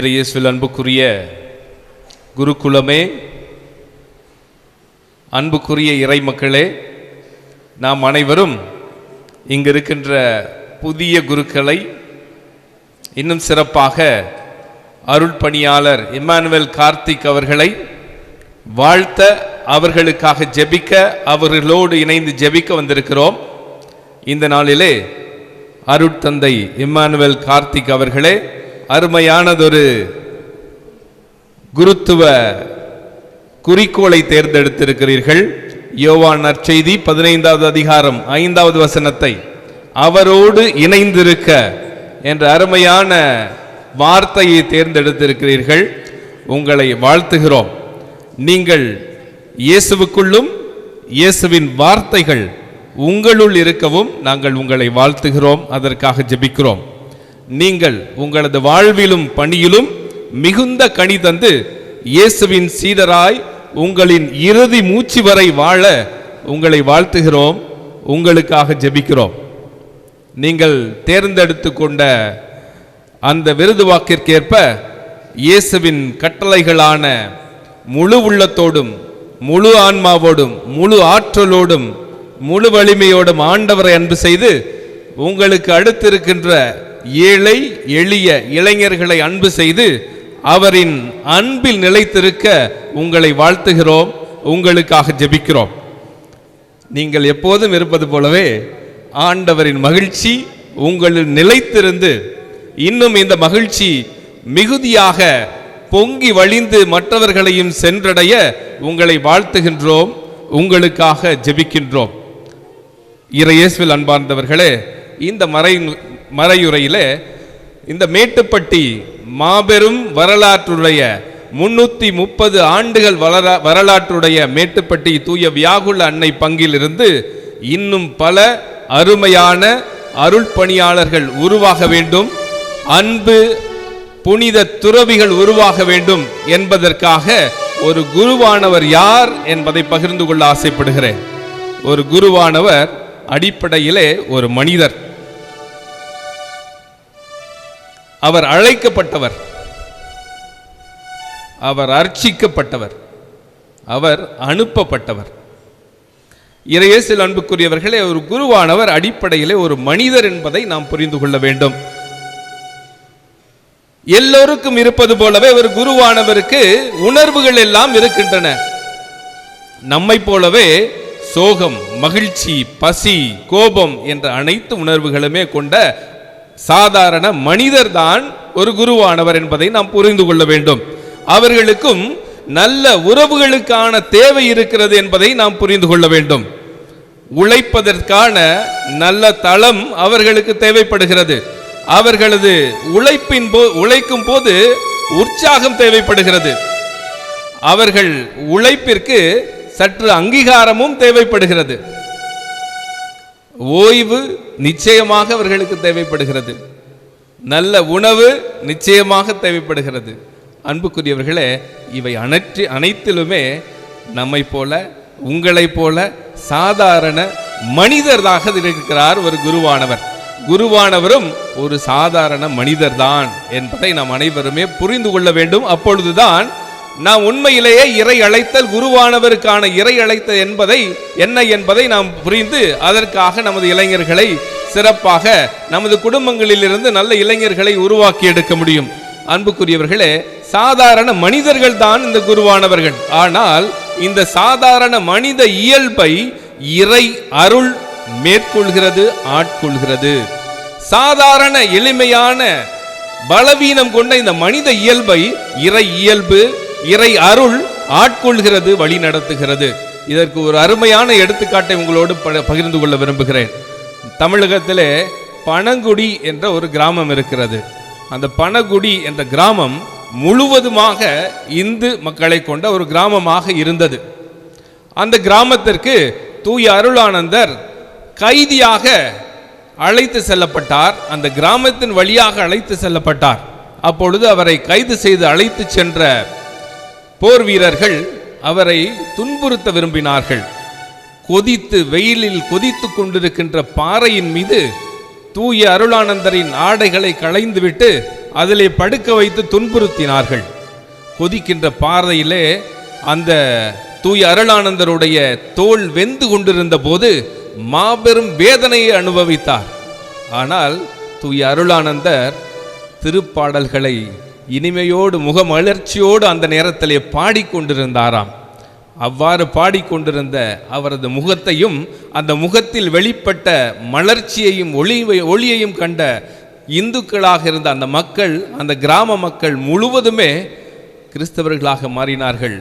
இறையேசுவில் அன்புக்குரிய குருகுலமே அன்புக்குரிய இறை மக்களே நாம் அனைவரும் இங்கு இருக்கின்ற புதிய குருக்களை இன்னும் சிறப்பாக அருள் பணியாளர் இம்மானுவேல் கார்த்திக் அவர்களை வாழ்த்த அவர்களுக்காக ஜெபிக்க அவர்களோடு இணைந்து ஜெபிக்க வந்திருக்கிறோம். இந்த நாளிலே அருட்தந்தை இம்மானுவேல் கார்த்திக் அவர்களே அருமையானதொரு குருத்துவ குறிக்கோளை தேர்ந்தெடுத்திருக்கிறீர்கள். யோவான் நற்செய்தி பதினைந்தாவது அதிகாரம் ஐந்தாவது வசனத்தை அவரோடு இணைந்திருக்க என்ற அருமையான வார்த்தையை தேர்ந்தெடுத்திருக்கிறீர்கள். உங்களை வாழ்த்துகிறோம். நீங்கள் இயேசுவுக்குள்ளும் இயேசுவின் வார்த்தைகள் உங்களுள் இருக்கவும் நாங்கள் உங்களை வாழ்த்துகிறோம். அதற்காக ஜெபிக்கிறோம். நீங்கள் உங்களது வாழ்விலும் பணியிலும் மிகுந்த கனி தந்து இயேசுவின் சீடராய் உங்களின் இறுதி மூச்சு வரை வாழ உங்களை வாழ்த்துகிறோம் உங்களுக்காக ஜெபிக்கிறோம். நீங்கள் தேர்ந்தெடுத்து கொண்ட அந்த விருது வாக்கிற்கேற்ப இயேசுவின் கட்டளைகளான முழு உள்ளத்தோடும் முழு ஆன்மாவோடும் முழு ஆற்றலோடும் முழு வலிமையோடும் ஆண்டவரை அன்பு செய்து உங்களுக்கு அடுத்திருக்கின்ற ஏழை எளிய இளைஞர்களை அன்பு செய்து அவரின் அன்பில் நிலைத்திருக்க உங்களை வாழ்த்துகிறோம் உங்களுக்காக ஜெபிக்கிறோம். நீங்கள் எப்போதும் இருப்பது போலவே ஆண்டவரின் மகிழ்ச்சி உங்களில் நிலைத்திருந்து இன்னும் இந்த மகிழ்ச்சி மிகுதியாக பொங்கி வழிந்து மற்றவர்களையும் சென்றடைய உங்களை வாழ்த்துகின்றோம் உங்களுக்காக ஜெபிக்கின்றோம். இறையேசுவில் அன்பார்ந்தவர்களே இந்த மறை மறையுறையில் இந்த மேட்டுப்பட்டி மாபெரும் வரலாற்றுடைய முன்னூத்தி முப்பது ஆண்டுகள் வளர வரலாற்றுடைய மேட்டுப்பட்டி தூய வியாகுல அன்னை பங்கிலிருந்து இன்னும் பல அருமையான அருள் பணியாளர்கள் உருவாக வேண்டும் அன்பு புனித துறவிகள் உருவாக வேண்டும் என்பதற்காக ஒரு குருவானவர் யார் என்பதை பகிர்ந்து கொள்ள ஆசைப்படுகிறேன். ஒரு குருவானவர் அடிப்படையிலே ஒரு மனிதர். அவர் அழைக்கப்பட்டவர். அவர் அர்ச்சிக்கப்பட்டவர். அவர் அனுப்பப்பட்டவர். இறையேசில் அன்புக்குரியவர்களே ஒரு குருவானவர் அடிப்படையிலே ஒரு மனிதர் என்பதை நாம் புரிந்து கொள்ள வேண்டும். எல்லோருக்கும் இருப்பது போலவே ஒரு குருவானவருக்கு உணர்வுகள் எல்லாம் இருக்கின்றன. நம்மை போலவே சோகம் மகிழ்ச்சி பசி கோபம் என்ற அனைத்து உணர்வுகளுமே கொண்ட சாதாரண மனிதர்தான் ஒரு குருவானவர் என்பதை நாம் புரிந்து கொள்ள வேண்டும். அவர்களுக்கும் நல்ல உறவுகளுக்கான தேவை இருக்கிறது என்பதை நாம் புரிந்து கொள்ள வேண்டும். உழைப்பதற்கான நல்ல தளம் அவர்களுக்கு தேவைப்படுகிறது. அவர்களது உழைப்பின் போ உழைக்கும் போது உற்சாகம் தேவைப்படுகிறது. அவர்கள் உழைப்பிற்கு சற்று அங்கீகாரமும் தேவைப்படுகிறது. ஓய்வு நிச்சயமாக அவர்களுக்கு தேவைப்படுகிறது. நல்ல உணவு நிச்சயமாக தேவைப்படுகிறது. அன்புக்குரியவர்களே இவை அனைத்து அனைத்திலுமே நம்மை போல உங்களைப் போல சாதாரண மனிதராக இருக்கிறார் ஒரு குருவானவர். குருவானவரும் ஒரு சாதாரண மனிதர்தான் என்பதை நாம் அனைவருமே புரிந்து கொள்ள வேண்டும். அப்பொழுதுதான் நாம் உண்மையிலேயே இறை அழைத்தல் குருவானவருக்கான இறை அழைத்தல் என்பதை என்ன என்பதை நாம் புரிந்து அதற்காக நமது இளைஞர்களை சிறப்பாக நமது குடும்பங்களிலிருந்து நல்ல இளைஞர்களை உருவாக்கி எடுக்க முடியும். அன்புக்குரியவர்களே சாதாரண மனிதர்கள் தான் இந்த குருவானவர்கள். ஆனால் இந்த சாதாரண மனித இயல்பை இறை அருள் மேற்கொள்கிறது ஆட்கொள்கிறது. சாதாரண எளிமையான பலவீனம் கொண்ட இந்த மனித இயல்பை இறை இயல்பு இறை அருள் ஆட்கொள்கிறது வழி நடத்துகிறது. இதற்கு ஒரு அருமையான எடுத்துக்காட்டை உங்களோடு ப- பகிர்ந்து கொள்ள விரும்புகிறேன். தமிழகத்திலே பனங்குடி என்ற ஒரு கிராமம் இருக்கிறது. அந்த பனகுடி என்ற கிராமம் முழுவதுமாக இந்து மக்களை கொண்ட ஒரு கிராமமாக இருந்தது. அந்த கிராமத்திற்கு தூய அருளானந்தர் கைதியாக அழைத்து செல்லப்பட்டார். அந்த கிராமத்தின் வழியாக அழைத்து செல்லப்பட்டார். அப்பொழுது அவரை கைது செய்து அழைத்து சென்ற போர் வீரர்கள் அவரை துன்புறுத்த விரும்பினார்கள். கொதித்து வெயிலில் கொதித்து கொண்டிருக்கின்ற பாறையின் மீது தூய அருளானந்தரின் ஆடைகளை களைந்துவிட்டு அதிலே படுக்க வைத்து துன்புறுத்தினார்கள். கொதிக்கின்ற பாறையிலே அந்த தூய அருளானந்தருடைய தோல் வெந்து கொண்டிருந்த போது மாபெரும் வேதனையை அனுபவித்தார். ஆனால் தூய அருளானந்தர் திருப்பாடல்களை இனிமையோடு முகமலர்ச்சியோடு அந்த நேரத்திலே பாடிக்கொண்டிருந்தாராம். அவ்வாறு பாடிக்கொண்டிருந்த அவரது முகத்தையும் அந்த முகத்தில் வெளிப்பட்ட மலர்ச்சியையும் ஒளிவை ஒளியையும் கண்ட இந்துக்களாக இருந்த அந்த மக்கள் அந்த கிராம மக்கள் முழுவதுமே கிறிஸ்தவர்களாக மாறினார்கள்.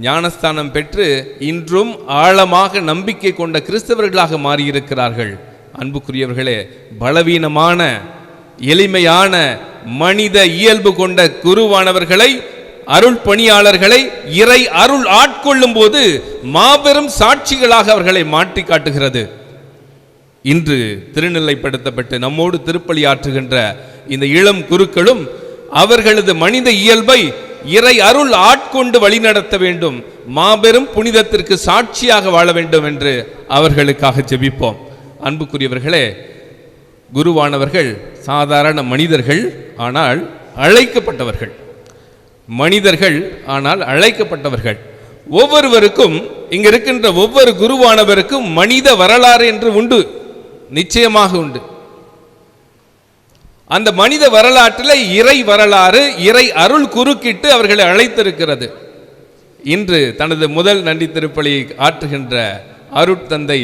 ஞானஸ்தானம் பெற்று இன்றும் ஆழமாக நம்பிக்கை கொண்ட கிறிஸ்தவர்களாக மாறியிருக்கிறார்கள். அன்புக்குரியவர்களே பலவீனமான எளிமையான மனித இயல்பு கொண்ட குருவானவர்களை அருள் பணியாளர்களை இறை அருள் ஆட்கொள்ளும் போது மாபெரும் சாட்சிகளாக அவர்களை மாற்றி காட்டுகிறது இன்று திருநிலைப்படுத்தப்பட்டு நம்மோடு திருப்பலி ஆற்றுகின்ற இந்த இளம் குருக்களும் அவர்களது மனித இயல்பை இறை அருள் ஆட்கொண்டு வழிநடத்த வேண்டும் மாபெரும் புனிதத்திற்கு சாட்சியாக வாழ வேண்டும் என்று அவர்களுக்காக ஜெபிப்போம். அன்புக்குரியவர்களே குருவானவர்கள் சாதாரண மனிதர்கள் ஆனால் அழைக்கப்பட்டவர்கள். மனிதர்கள் ஆனால் அழைக்கப்பட்டவர்கள். ஒவ்வொருவருக்கும் இங்க இருக்கின்ற ஒவ்வொரு குருவானவருக்கும் மனித வரலாறு என்று உண்டு. நிச்சயமாக உண்டு. அந்த மனித வரலாற்றில் இறை வரலாறு இறை அருள் குறுக்கிட்டு அவர்களை அழைத்திருக்கிறது. இன்று தனது முதல் நன்றி திருப்பலி ஆற்றுகின்ற அருட்தந்தை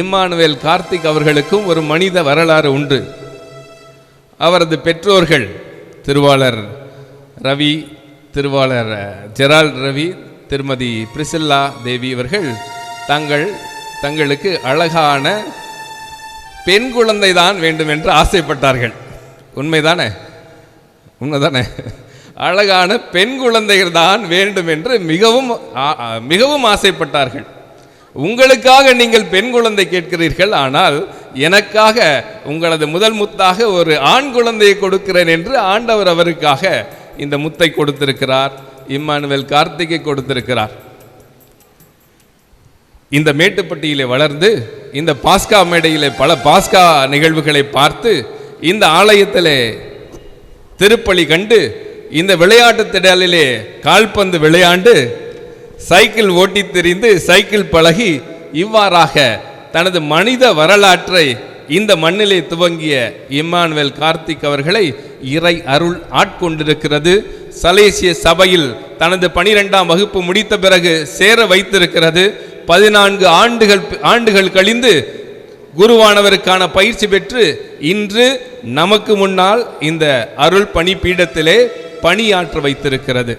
இம்மானுவேல் கார்த்திக் அவர்களுக்கும் ஒரு மனித வரலாறு உண்டு. அவரது பெற்றோர்கள் திருவாளர் ரவி திருவாளர் ஜெரால் ரவி திருமதி பிரிசில்லா தேவி இவர்கள் தங்கள் தங்களுக்கு அழகான பெண் குழந்தை தான் வேண்டும் என்று ஆசைப்பட்டார்கள். உண்மைதானே? உண்மைதானே? அழகான பெண் குழந்தைகள் தான் வேண்டும் என்று மிகவும் மிகவும் ஆசைப்பட்டார்கள். உங்களுக்காக நீங்கள் பெண் குழந்தை கேட்கிறீர்கள் ஆனால் எனக்காக உங்களது முதல் முத்தாக ஒரு ஆண் குழந்தையை கொடுக்கிறேன் என்று ஆண்டவர் அவருக்காக இந்த முத்தை கொடுத்திருக்கிறார். இம்மானுவேல் கார்த்திகை கொடுத்திருக்கிறார். இந்த மேட்டுப்பட்டியிலே வளர்ந்து இந்த பாஸ்கா மேடையிலே பல பாஸ்கா நிகழ்வுகளை பார்த்து இந்த ஆலயத்திலே திருப்பலி கண்டு இந்த விளையாட்டு திடலிலே கால்பந்து விளையாண்டு சைக்கிள் ஓட்டித் தெரிந்து சைக்கிள் பழகி இவ்வாறாக தனது மனித வரலாற்றை இந்த மண்ணிலே துவங்கிய இம்மானுவேல் கார்த்திக் அவர்களை இறை அருள் ஆட்கொண்டிருக்கிறது. சலேசிய சபையில் தனது பனிரெண்டாம் வகுப்பு முடித்த பிறகு சேர வைத்திருக்கிறது. பதினான்கு ஆண்டுகள் ஆண்டுகள் கழிந்து குருவானவருக்கான பயிற்சி பெற்று இன்று நமக்கு முன்னால் இந்த அருள் பணி பீடத்திலே பணியாற்ற வைத்திருக்கிறது.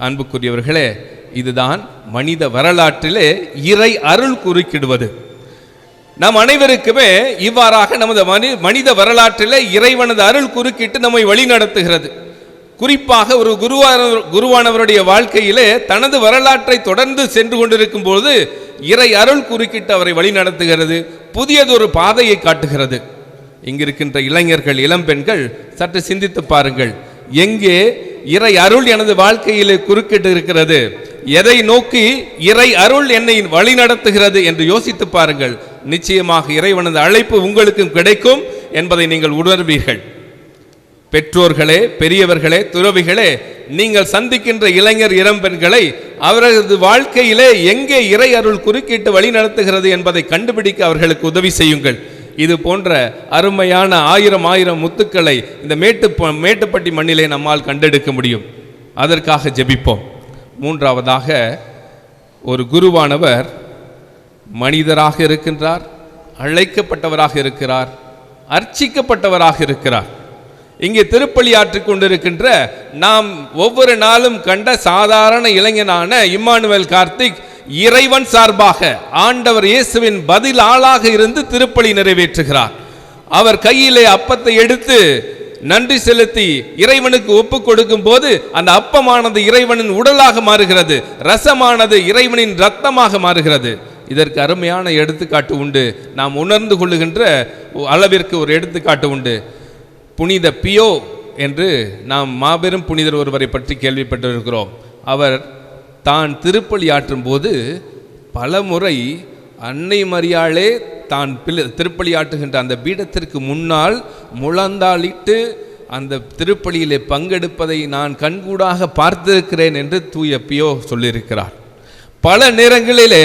அன்புக்குரியவர்களே இதுதான் மனித வரலாற்றிலே இறை அருள் குறுக்கிடுவது. நம் அனைவருக்குமே இவ்வாறாக நமது மனி மனித வரலாற்றிலே இறைவனது அருள் குறுக்கிட்டு நம்மை வழிநடத்துகிறது. குறிப்பாக ஒரு குருவான குருவானவருடைய வாழ்க்கையிலே தனது வரலாற்றை தொடர்ந்து சென்று கொண்டிருக்கும் போது இறை அருள் குறுக்கிட்டு அவரை வழிநடத்துகிறது புதியதொரு பாதையை காட்டுகிறது. இங்கிருக்கின்ற இளைஞர்கள் இளம்பெண்கள் சற்று சிந்தித்து பாருங்கள். எங்கே இறை அருள் எனது வாழ்க்கையிலே குறுக்கிட்டு இருக்கிறது? எதை நோக்கி இறை அருள் என்னை வழிநடத்துகிறது என்று யோசித்து பாருங்கள். நிச்சயமாக இறைவனது அழைப்பு உங்களுக்கும் கிடைக்கும் என்பதை நீங்கள் உணர்வீர்கள். பெற்றோர்களே பெரியவர்களே துறவிகளே நீங்கள் சந்திக்கின்ற இளைஞர் இளம்பெண்களை அவரது வாழ்க்கையிலே எங்கே இறை அருள் குறுக்கிட்டு வழி நடத்துகிறது என்பதை கண்டுபிடிக்க அவர்களுக்கு உதவி செய்யுங்கள். இது போன்ற அருமையான ஆயிரம் ஆயிரம் முத்துக்களை இந்த மேட்டு மேட்டுப்பட்டி மண்ணிலே நம்மால் கண்டெடுக்க முடியும். அதற்காக ஜெபிப்போம். மூன்றாவதாக ஒரு குருவானவர் மனிதராக இருக்கின்றார் அழைக்கப்பட்டவராக இருக்கிறார் அர்ச்சிக்கப்பட்டவராக இருக்கிறார். இங்கே திருப்பள்ளி ஆற்றிக் கொண்டிருக்கின்ற நாம் ஒவ்வொரு நாளும் கண்ட சாதாரண இளைஞனான இம்மானுவேல் கார்த்திக் இறைவன் சார்பாக ஆண்டவர் இயேசுவின் பதில் ஆளாக இருந்து திருப்பலி நிறைவேற்றுகிறார். அவர் கையிலே அப்பத்தை எடுத்து நன்றி செலுத்தி இறைவனுக்கு ஒப்பு கொடுக்கும் போது அந்த அப்பமானது இறைவனின் உடலாக மாறுகிறது. ரசமானது இறைவனின் ரத்தமாக மாறுகிறது. இதற்கு அருமையான எடுத்துக்காட்டு உண்டு. நாம் உணர்ந்து கொள்ளுகின்ற அளவிற்கு ஒரு எடுத்துக்காட்டு உண்டு. புனித பியோ என்று நாம் மாபெரும் புனிதர் ஒருவரை பற்றி கேள்விப்பட்டிருக்கிறோம். அவர் தான் திருப்பலி ஆற்றும் போது பல முறை அன்னை மரியாளே தான் பிள்ளை திருப்பலி ஆட்டுகின்ற அந்த பீடத்திற்கு முன்னால் முழந்தாளிட்டு அந்த திருப்பலியிலே பங்கெடுப்பதை நான் கண்கூடாக பார்த்திருக்கிறேன் என்று தூய பியோ சொல்லியிருக்கிறார். பல நேரங்களிலே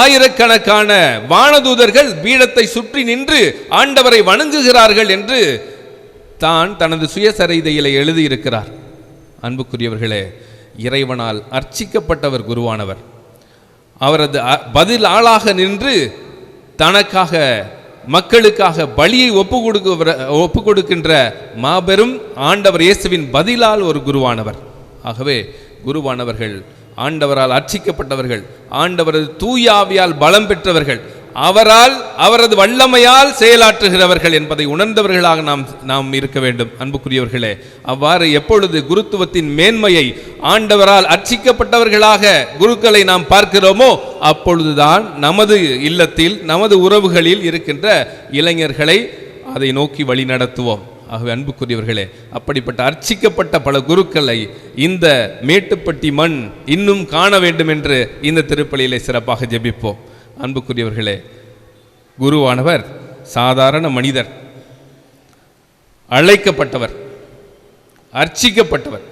ஆயிரக்கணக்கான வானதூதர்கள் பீடத்தை சுற்றி நின்று ஆண்டவரை வணங்குகிறார்கள் என்று தான் தனது சுயசரிதையிலே எழுதியிருக்கிறார். அன்புக்குரியவர்களே இறைவனால் அர்ச்சிக்கப்பட்டவர் குருவானவர். அவரது அ- பதில் ஆளாக நின்று தனக்காக மக்களுக்காக பலியை ஒப்பு கொடுக்க ஒப்பு கொடுக்கின்ற மாபெரும் ஆண்டவர் இயேசுவின் பதிலால் ஒரு குருவானவர். ஆகவே குருவானவர்கள் ஆண்டவரால் அர்ச்சிக்கப்பட்டவர்கள் ஆண்டவரது தூயாவியால் பலம் பெற்றவர்கள் அவரால் அவரது வல்லமையால் செயலாற்றுகிறவர்கள் என்பதை உணர்ந்தவர்களாக நாம் நாம் இருக்க வேண்டும். அன்புக்குரியவர்களே அவ்வாறு எப்பொழுது குருத்துவத்தின் மேன்மையை ஆண்டவரால் அர்ச்சிக்கப்பட்டவர்களாக குருக்களை நாம் பார்க்கிறோமோ அப்பொழுதுதான் நமது இல்லத்தில் நமது உறவுகளில் இருக்கின்ற இளைஞர்களை அதை நோக்கி வழி நடத்துவோம். ஆகவே அன்புக்குரியவர்களே அப்படிப்பட்ட அர்ச்சிக்கப்பட்ட பல குருக்களை இந்த மேட்டுப்பட்டி மண் இன்னும் காண வேண்டும் என்று இந்த திருப்பலியிலே சிறப்பாக ஜெபிப்போம். அன்புக்குரியவர்களே குருவானவர் சாதாரண மனிதர் அழைக்கப்பட்டவர் அர்ச்சிக்கப்பட்டவர்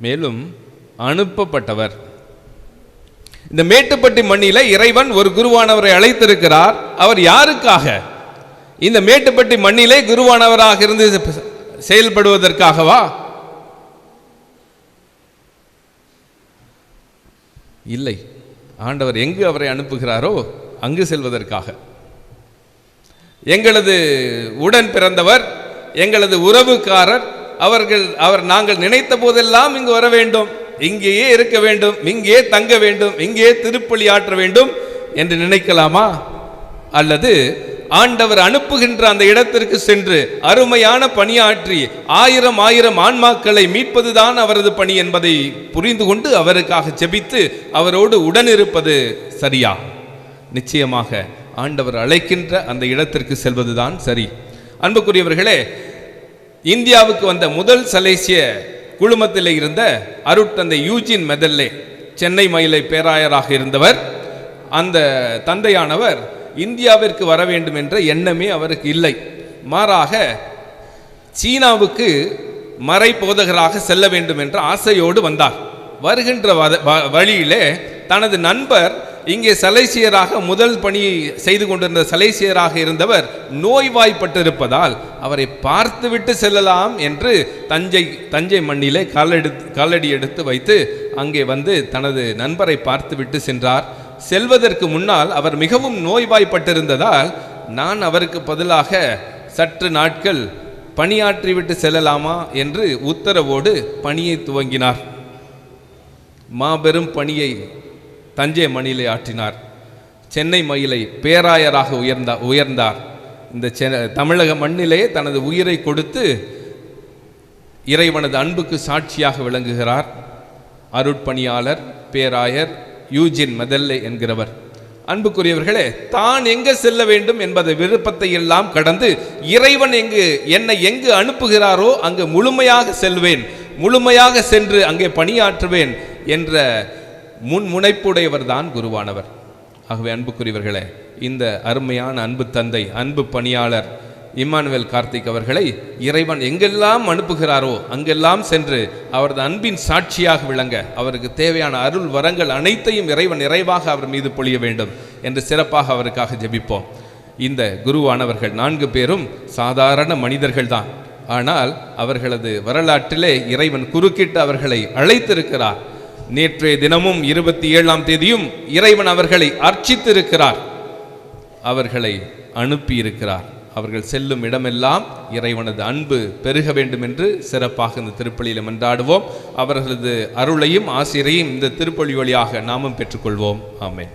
மேலும் அனுப்பப்பட்டவர். இந்த மேட்டுப்பட்டி மண்ணில இறைவன் ஒரு குருவானவரை அழைத்திருக்கிறார். அவர் யாருக்காக? இந்த மேட்டுப்பட்டி மண்ணிலே குருவானவராக இருந்து செயல்படுவதற்காகவா? இல்லை. ஆண்டவர் எங்கு அவரை அனுப்புகிறாரோ அங்கு செல்வதற்காக. எங்களது உடன் பிறந்தவர் எங்களது உறவுக்காரர் அவர்கள் அவர் நாங்கள் நினைத்த போதெல்லாம் இங்கு வர வேண்டும். இங்கேயே இருக்க வேண்டும் இங்கே தங்க வேண்டும் இங்கே திருப்பலி ஆற்ற வேண்டும் என்று நினைக்கலாமா? அல்லது ஆண்டவர் அனுப்புகின்ற அந்த இடத்திற்கு சென்று அருமையான பணியாற்றி ஆயிரம் ஆயிரம் ஆன்மாக்களை மீட்பதுதான் அவரது பணி என்பதை புரிந்து கொண்டு அவருக்காக ஜெபித்து அவரோடு உடனிருப்பது சரியா? நிச்சயமாக ஆண்டவர் அழைக்கின்ற அந்த இடத்திற்கு செல்வதுதான் சரி. அன்புக்குரியவர்களே இந்தியாவுக்கு வந்த முதல் சலேசிய குழுமத்தில் இருந்த அருட்தந்தை யூஜின் மெதல்லே சென்னை மயிலை பேராயராக இருந்தவர் அந்த தந்தையானவர் இந்தியாவிற்கு வர வேண்டும் என்ற எண்ணமே அவருக்கு இல்லை. மாறாக சீனாவுக்கு மறை போதகராக செல்ல வேண்டும் என்ற ஆசையோடு வந்தார். வருகின்ற வ- வழியிலே தனது நண்பர் இங்கே சலைசியராக முதல் பணி செய்து கொண்டிருந்த சலைசியராக இருந்தவர் நோய்வாய்ப்பட்டிருப்பதால் அவரை பார்த்துவிட்டு செல்லலாம் என்று தஞ்சை தஞ்சை மண்ணிலே காலெடுத்து காலடி எடுத்து வைத்து அங்கே வந்து தனது நண்பரை பார்த்துவிட்டு சென்றார். செல்வதற்கு முன்னால் அவர் மிகவும் நோய்வாய்ப்பட்டிருந்ததால் நான் அவருக்கு பதிலாக சற்று நாட்கள் பணியாற்றிவிட்டு செல்லலாமா என்று உத்தரவோடு பணியை துவங்கினார். மாபெரும் பணியை தஞ்சை மணியிலே ஆற்றினார். சென்னை மயிலை பேராயராக உயர்ந்தா உயர்ந்தார். இந்த செ- தமிழக மண்ணிலே தனது உயிரை கொடுத்து இறைவனது அன்புக்கு சாட்சியாக விளங்குகிறார். அருட்பணியாளர் பேராயர் யூஜின் மெதல்லே என்கிறவர். அன்புக்குரியவர்களே தான் எங்கு செல்ல வேண்டும் என்பதை விருப்பத்தை எல்லாம் கடந்து இறைவன் எங்கு என்னை எங்கு அனுப்புகிறாரோ அங்கு முழுமையாக செல்வேன் முழுமையாக சென்று அங்கே பணியாற்றுவேன் என்ற முன்முனைப்புடையவர் தான் குருவானவர். ஆகவே அன்புக்குரியவர்களே இந்த அருமையான அன்பு தந்தை அன்பு பணியாளர் இம்மானுவேல் கார்த்திக் அவர்களை இறைவன் எங்கெல்லாம் அனுப்புகிறாரோ அங்கெல்லாம் சென்று அவரது அன்பின் சாட்சியாக விளங்க அவருக்கு தேவையான அருள் வரங்கள் அனைத்தையும் இறைவன் நிறைவாக அவர் மீது பொழிய வேண்டும் என்று சிறப்பாக அவருக்காக ஜெபிப்போம். இந்த குருவானவர்கள் நான்கு பேரும் சாதாரண மனிதர்கள்தான் ஆனால் அவர்களது வரலாற்றிலே இறைவன் குறுக்கிட்டு அவர்களை அழைத்திருக்கிறார். நேற்றைய தினமும் இருபத்தி ஏழாம் தேதியும் இறைவன் அவர்களை அர்ச்சித்திருக்கிறார். அவர்களை அனுப்பியிருக்கிறார். அவர்கள் செல்லும் இடமெல்லாம் இறைவனது அன்பு பெருக வேண்டும் என்று சிறப்பாக இந்த திருப்பலியில் மன்றாடுவோம். அவர்களது அருளையும் ஆசிரியையும் இந்த திருப்பொழி வழியாக நாமும் பெற்றுக்கொள்வோம். ஆமேன்.